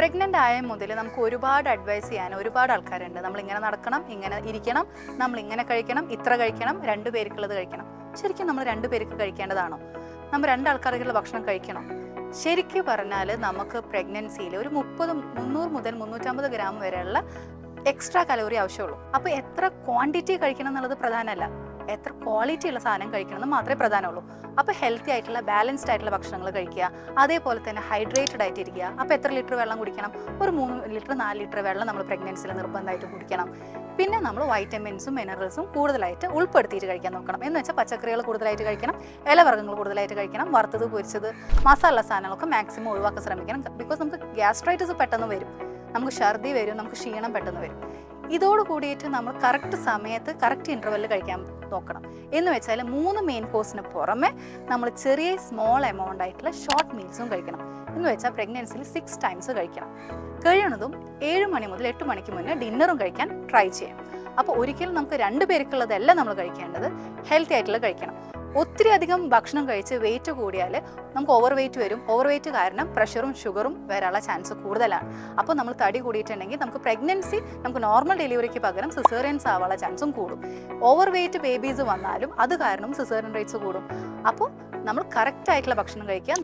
Pregnant ആയ മുതൽ നമുക്ക് ഒരുപാട് അഡ്വൈസ് ചെയ്യാൻ ഒരുപാട് ആൾക്കാരുണ്ട്. നമ്മൾ ഇങ്ങനെ നടക്കണം ഇങ്ങനെ ഇരിക്കണം നമ്മൾ ഇങ്ങനെ കഴിക്കണം ഇത്ര കഴിക്കണം രണ്ട് പേർക്കുള്ളത് കഴിക്കണം. ശരിക്കും നമ്മൾ രണ്ട് പേർക്ക് കഴിക്കേണ്ടതാണോ? നമ്മൾ രണ്ട് ആൾക്കാർക്കുള്ള ഭക്ഷണം കഴിക്കണം? ശരിക്കും പറഞ്ഞാൽ നമുക്ക് പ്രഗ്നൻസിയിൽ ഒരു മുപ്പത് മുന്നൂറ് മുതൽ മുന്നൂറ്റമ്പത് ഗ്രാം വരെയുള്ള എക്സ്ട്രാ കലോറി ആവശ്യമുള്ളൂ. അപ്പോൾ എത്ര ക്വാണ്ടിറ്റി കഴിക്കണം എന്നുള്ളത് പ്രധാനമല്ല. എത്ര ക്വാളിറ്റി ഉള്ള സാധനം കഴിക്കണം എന്ന് മാത്രമേ പ്രധാനമുള്ളൂ. അപ്പോൾ ഹെൽത്തി ആയിട്ടുള്ള ബാലൻസ്ഡ് ആയിട്ടുള്ള ഭക്ഷണങ്ങൾ കഴിക്കുക. അതേപോലെ തന്നെ ഹൈഡ്രേറ്റഡ് ആയിട്ടിരിക്കുക. അപ്പോൾ എത്ര ലിറ്റർ വെള്ളം കുടിക്കണം? ഒരു മൂന്ന് ലിറ്റർ നാല് ലിറ്റർ വെള്ളം നമ്മൾ പ്രഗ്നൻസിയിൽ നിർബന്ധമായിട്ട് കുടിക്കണം. പിന്നെ നമ്മൾ വൈറ്റമിൻസും മിനറൽസും കൂടുതലായിട്ട് ഉൾപ്പെടുത്തിയിട്ട് കഴിക്കാൻ നോക്കണം. എന്ന് വെച്ചാൽ പച്ചക്കറികൾ കൂടുതലായിട്ട് കഴിക്കണം. ഇലവർഗങ്ങൾ കൂടുതലായിട്ട് കഴിക്കണം. വറുത്തത് പൊരിച്ചത് മസാല സാധനങ്ങളൊക്കെ മാക്സിമം ഒഴിവാക്കാൻ ശ്രമിക്കണം. ബിക്കോസ് നമുക്ക് ഗ്യാസ്ട്രൈറ്റിസ് പെട്ടെന്ന് വരും. നമുക്ക് ഛർദി വരും. നമുക്ക് ക്ഷീണം പെട്ടെന്ന് വരും. ഇതോട് കൂടിയിട്ട് നമ്മൾ കറക്റ്റ് സമയത്ത് കറക്റ്റ് ഇന്റർവെല്ലിൽ കഴിക്കാൻ നോക്കണം. എന്ന് വെച്ചാൽ മൂന്ന് മെയിൻ കോഴ്സിന് പുറമെ നമ്മൾ ചെറിയ സ്മോൾ എമൗണ്ട് ആയിട്ടുള്ള ഷോർട്ട് മീൽസും കഴിക്കണം. എന്ന് വെച്ചാൽ പ്രഗ്നൻസിയിൽ സിക്സ് ടൈംസ് കഴിക്കണം. കഴിയണതും ഏഴ് മണി മുതൽ എട്ട് മണിക്ക് മുന്നേ ഡിന്നറും കഴിക്കാൻ ട്രൈ ചെയ്യാം അപ്പോൾ ഒരിക്കലും നമുക്ക് രണ്ട് പേർക്കുള്ളതല്ല നമ്മൾ കഴിക്കേണ്ടത്. ഹെൽത്തി ആയിട്ടുള്ള കഴിക്കണം. ഒത്തിരി അധികം ഭക്ഷണം കഴിച്ച് വെയിറ്റ് കൂടിയാൽ നമുക്ക് ഓവർ വെയിറ്റ് വരും. ഓവർ വെയിറ്റ് കാരണം പ്രഷറും ഷുഗറും വരാനുള്ള ചാൻസ് കൂടുതലാണ്. അപ്പോൾ നമ്മൾ തടി കൂടിയിട്ടുണ്ടെങ്കിൽ നമുക്ക് പ്രഗ്നൻസി നമുക്ക് നോർമൽ ഡെലിവറിക്ക് പകരം സിസേറിയൻസ് ആവാനുള്ള ചാൻസും കൂടും. ഓവർ വെയിറ്റ് ബേബീസ് വന്നാലും അത് കാരണം സിസേറിയൻ റേറ്റ്സ് കൂടും. അപ്പോൾ നമ്മൾ കറക്റ്റ് ആയിട്ടുള്ള ഭക്ഷണം കഴിക്കാൻ